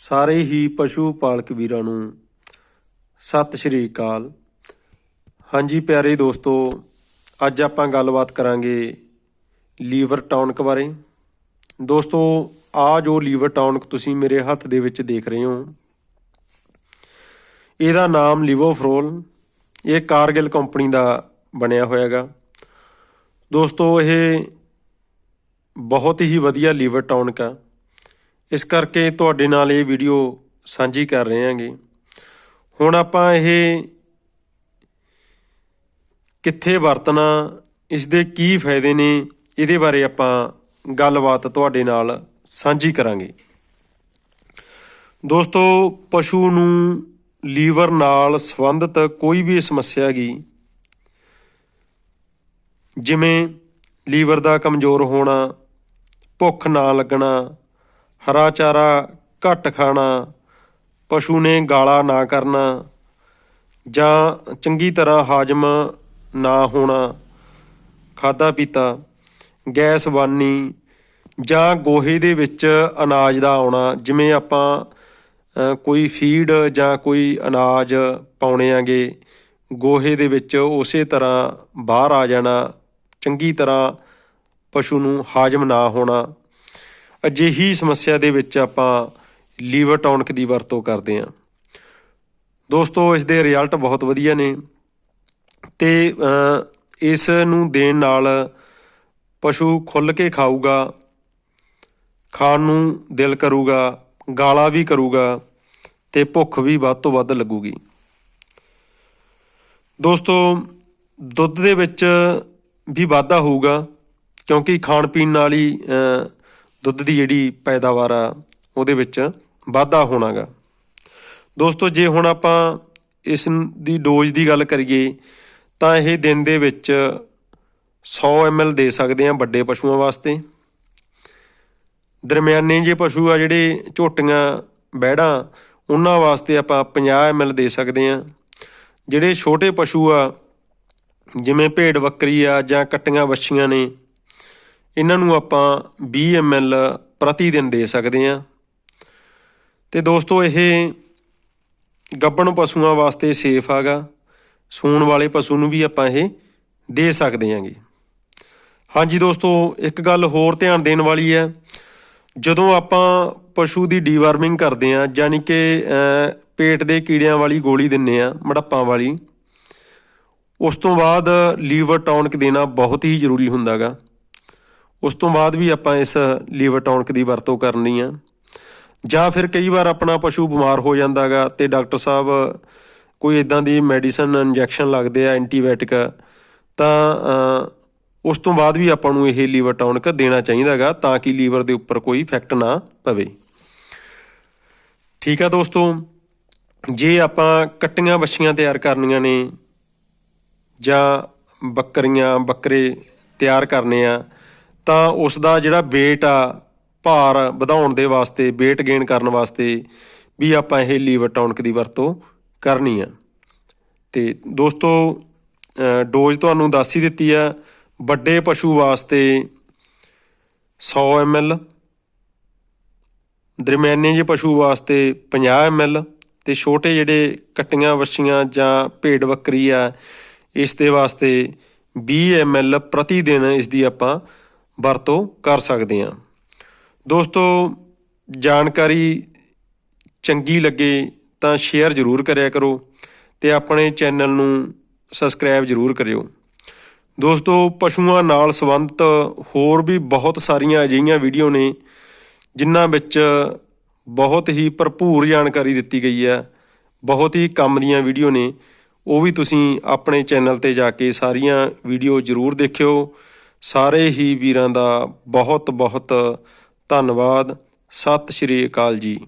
ਸਾਰੇ ਹੀ ਪਸ਼ੂ ਪਾਲਕ ਵੀਰਾਂ ਨੂੰ ਸਤਿ ਸ਼੍ਰੀ ਅਕਾਲ। ਹਾਂਜੀ ਪਿਆਰੇ ਦੋਸਤੋ, ਅੱਜ ਆਪਾਂ ਗੱਲਬਾਤ ਕਰਾਂਗੇ ਲੀਵਰ ਟੌਨਕ ਬਾਰੇ। ਦੋਸਤੋ, ਆ ਜੋ ਲੀਵਰ ਟੌਨਕ ਤੁਸੀਂ ਮੇਰੇ ਹੱਥ ਦੇ ਵਿੱਚ ਦੇਖ ਰਹੇ ਹੋ, ਇਹਦਾ ਨਾਮ ਲਿਵੋਫਰੋਲ, ਇਹ ਕਾਰਗਿਲ ਕੰਪਨੀ ਦਾ ਬਣਿਆ ਹੋਇਆਗਾ। ਦੋਸਤੋ, ਇਹ ਬਹੁਤ ਹੀ ਵਧੀਆ ਲੀਵਰ ਟੌਨਕ ਆ। ਇਸ ਕਰਕੇ ਤੁਹਾਡੇ ਨਾਲ ਇਹ ਵੀਡੀਓ ਸਾਂਝੀ ਕਰ ਰਹੇ ਹਾਂਗੇ। ਹੁਣ ਆਪਾਂ ਇਹ ਕਿੱਥੇ ਵਰਤਣਾ ਇਸ ਦੇ ਕੀ ਫਾਇਦੇ ਨੇ, ਇਹਦੇ ਬਾਰੇ ਆਪਾਂ ਗੱਲਬਾਤ ਤੁਹਾਡੇ ਨਾਲ ਸਾਂਝੀ ਕਰਾਂਗੇ। ਦੋਸਤੋ, ਪਸ਼ੂ ਨੂੰ ਲੀਵਰ ਨਾਲ ਸੰਬੰਧਿਤ ਕੋਈ ਵੀ ਸਮੱਸਿਆ ਹੈਗੀ, ਜਿਵੇਂ ਲੀਵਰ ਦਾ ਕਮਜ਼ੋਰ ਹੋਣਾ, ਭੁੱਖ ਨਾ ਲੱਗਣਾ ਹਰਾ ਚਾਰਾ ਘੱਟ ਖਾਣਾ, ਪਸ਼ੂ ਨੇ ਗਾਲਾ ਨਾ ਕਰਨਾ ਜਾਂ ਚੰਗੀ ਤਰ੍ਹਾਂ ਹਾਜਮ ਨਾ ਹੋਣਾ ਖਾਦਾ ਪੀਤਾ, ਗੈਸ ਬਾਨੀ ਜਾਂ ਗੋਹੇ ਦੇ ਵਿੱਚ ਅਨਾਜ ਦਾ ਆਉਣਾ, ਜਿਵੇਂ ਆਪਾਂ ਕੋਈ ਫੀਡ ਜਾਂ ਕੋਈ ਅਨਾਜ ਪਾਉਣੇ ਆਗੇ, ਗੋਹੇ ਦੇ ਵਿੱਚ ਉਸੇ ਤਰ੍ਹਾਂ ਬਾਹਰ ਆ ਜਾਣਾ, ਚੰਗੀ ਤਰ੍ਹਾਂ ਪਸ਼ੂ ਨੂੰ ਹਾਜਮ ਨਾ ਹੋਣਾ। ਅਜਿਹੀ ਸਮੱਸਿਆ ਦੇ ਵਿੱਚ ਆਪਾਂ ਲੀਵਰ ਟੌਨਕ ਦੀ ਵਰਤੋਂ ਕਰਦੇ ਹਾਂ। ਦੋਸਤੋ, ਇਸ ਦੇ ਰਿਜ਼ਲਟ ਬਹੁਤ ਵਧੀਆ ਨੇ ਤੇ ਇਸ ਨੂੰ ਦੇਣ ਨਾਲ ਪਸ਼ੂ ਖੁੱਲ ਕੇ ਖਾਊਗਾ, ਖਾਣ ਨੂੰ ਦਿਲ ਕਰੂਗਾ, ਗਾਲਾ ਵੀ ਕਰੂਗਾ ਤੇ ਭੁੱਖ ਵੀ ਵੱਧ ਤੋਂ ਵੱਧ ਲੱਗੂਗੀ। ਦੋਸਤੋ, ਦੁੱਧ ਦੇ ਵਿੱਚ ਵੀ ਵਾਧਾ ਹੋਊਗਾ ਕਿਉਂਕਿ ਖਾਣ ਪੀਣ ਨਾਲ ਹੀ ਦੁੱਧ ਦੀ ਜਿਹੜੀ ਪੈਦਾਵਾਰ ਆ, ਉਹਦੇ ਵਿੱਚ ਵਾਧਾ ਹੋਣਾਗਾ। ਦੋਸਤੋ, ਜੇ ਹੁਣ ਆਪਾਂ ਇਸ ਦੀ ਡੋਜ਼ ਦੀ ਗੱਲ ਕਰੀਏ, ਤਾਂ ਇਹ ਦਿਨ ਦੇ ਵਿੱਚ 100 ml ਦੇ ਸਕਦੇ ਹਾਂ ਵੱਡੇ ਪਸ਼ੂਆਂ ਵਾਸਤੇ। ਦਰਮਿਆਨੇ ਜੇ ਪਸ਼ੂ ਆ ਜਿਹੜੇ ਝੋਟੀਆਂ, ਬੈੜਾਂ, ਉਹਨਾਂ ਵਾਸਤੇ ਆਪਾਂ 50 ml ਦੇ ਸਕਦੇ ਹਾਂ। ਜਿਹੜੇ ਛੋਟੇ ਪਸ਼ੂ ਆ, ਜਿਵੇਂ ਭੇਡ ਬੱਕਰੀ ਆ ਜਾਂ ਕੱਟੀਆਂ ਵੱਛੀਆਂ ਨੇ ਇਹਨਾਂ ਨੂੰ ਆਪਾਂ 20 ml ਪ੍ਰਤੀ ਦਿਨ ਦੇ ਸਕਦੇ ਹਾਂ। ਤੇ ਦੋਸਤੋ, ਇਹ ਗੱਬਣ ਪਸ਼ੂਆਂ ਵਾਸਤੇ ਸੇਫ ਆਗਾ। ਸੂਣ ਵਾਲੇ ਪਸ਼ੂ ਨੂੰ ਵੀ ਆਪਾਂ ਇਹ ਦੇ ਸਕਦੇ ਹਾਂਗੇ। ਹਾਂਜੀ ਦੋਸਤੋ, ਇੱਕ ਗੱਲ ਹੋਰ ਧਿਆਨ ਦੇਣ ਵਾਲੀ ਹੈ। ਜਦੋਂ ਆਪਾਂ ਪਸ਼ੂ ਦੀ ਡੀਵਰਮਿੰਗ ਕਰਦੇ ਆ ਯਾਨੀ ਕਿ ਪੇਟ ਦੇ ਕੀੜਿਆਂ ਵਾਲੀ ਗੋਲੀ ਦਿੰਨੇ ਆ ਮੜੱਪਾਂ ਵਾਲੀ, ਉਸ ਤੋਂ ਬਾਅਦ ਲੀਵਰ ਟੌਨਿਕ ਦੇਣਾ ਬਹੁਤ ਹੀ ਜ਼ਰੂਰੀ ਹੁੰਦਾਗਾ। ਉਸ ਤੋਂ ਬਾਅਦ ਵੀ ਆਪਾਂ ਇਸ ਲੀਵਰ ਟੌਨਿਕ ਦੀ ਵਰਤੋਂ ਕਰਨੀ ਆ। ਜਾਂ ਫਿਰ ਕਈ ਵਾਰ ਆਪਣਾ ਪਸ਼ੂ ਬਿਮਾਰ ਹੋ ਜਾਂਦਾਗਾ ਤੇ ਡਾਕਟਰ ਸਾਹਿਬ ਕੋਈ ਇਦਾਂ ਦੀ ਮੈਡੀਸਨ ਇੰਜੈਕਸ਼ਨ ਲੱਗਦੇ ਆ, ਐਂਟੀਬਾਇਓਟਿਕ, ਤਾਂ ਉਸ ਤੋਂ ਬਾਅਦ ਵੀ ਆਪਾਂ ਨੂੰ ਇਹ ਲੀਵਰ ਟੌਨਿਕ ਦੇਣਾ ਚਾਹੀਦਾਗਾ ਤਾਂ ਕਿ ਲੀਵਰ ਦੇ ਉੱਪਰ ਕੋਈ ਇਫੈਕਟ ਨਾ ਪਵੇ। ਠੀਕ ਆ ਦੋਸਤੋ, ਜੇ ਆਪਾਂ ਕੱਟੀਆਂ ਬੱਛੀਆਂ ਤਿਆਰ ਕਰਨੀਆਂ ਨੇ ਜਾਂ ਬੱਕਰੀਆਂ, ਬੱਕਰੇ ਤਿਆਰ ਕਰਨੇ ਆ ਤਾਂ ਉਸ ਦਾ ਜਿਹੜਾ weight ਆ, ਭਾਰ ਵਧਾਉਣ ਦੇ ਵਾਸਤੇ, weight gain ਕਰਨ ਵਾਸਤੇ ਵੀ ਆਪਾਂ ਇਹ ਲੀਵਰ ਟੌਨਿਕ ਦੀ ਵਰਤੋਂ ਕਰਨੀ ਆ। ਤੇ ਦੋਸਤੋ ਡੋਜ਼ ਤੁਹਾਨੂੰ ਦੱਸ ਹੀ ਦਿੱਤੀ ਆ, ਵੱਡੇ ਪਸ਼ੂ ਵਾਸਤੇ 100 ml ਦਰਮਿਆਨੇ ਜਿਹੇ ਪਸ਼ੂ ਵਾਸਤੇ 50 ml ਤੇ ਛੋਟੇ ਜਿਹੜੇ ਕੱਟੀਆਂ, ਵੱਛੀਆਂ ਜਾਂ ਭੇਡ ਬੱਕਰੀ ਆ, ਇਸ ਦੇ ਵਾਸਤੇ 20 ml ਪ੍ਰਤੀ ਦਿਨ ਇਸ ਦੀ ਆਪਾਂ ਵਰਤੋਂ ਕਰ ਸਕਦੇ ਹਾਂ ਦੋਸਤੋ, ਜਾਣਕਾਰੀ ਚੰਗੀ ਲੱਗੇ ਤਾਂ ਸ਼ੇਅਰ ਜ਼ਰੂਰ ਕਰਿਆ ਕਰੋ ਤੇ ਆਪਣੇ ਚੈਨਲ ਨੂੰ ਸਬਸਕ੍ਰਾਈਬ ਜ਼ਰੂਰ ਕਰਿਓ। ਦੋਸਤੋ, ਪਸ਼ੂਆਂ ਨਾਲ ਸੰਬੰਧਿਤ ਹੋਰ ਵੀ ਬਹੁਤ ਸਾਰੀਆਂ ਅਜਿਹੀਆਂ ਵੀਡੀਓ ਨੇ, ਜਿਨ੍ਹਾਂ ਵਿੱਚ ਬਹੁਤ ਹੀ ਭਰਪੂਰ ਜਾਣਕਾਰੀ ਦਿੱਤੀ ਗਈ ਹੈ। ਬਹੁਤ ਹੀ ਕੰਮ ਦੀਆਂ ਵੀਡੀਓ ਨੇ। ਉਹ ਵੀ ਤੁਸੀਂ ਆਪਣੇ ਚੈਨਲ ਤੇ ਜਾ ਕੇ ਸਾਰੀਆਂ ਵੀਡੀਓ ਜ਼ਰੂਰ ਦੇਖਿਓ। ਸਾਰੇ ਹੀ ਵੀਰਾਂ ਦਾ ਬਹੁਤ ਬਹੁਤ ਧੰਨਵਾਦ। ਸਤਿ ਸ਼੍ਰੀ ਅਕਾਲ ਜੀ।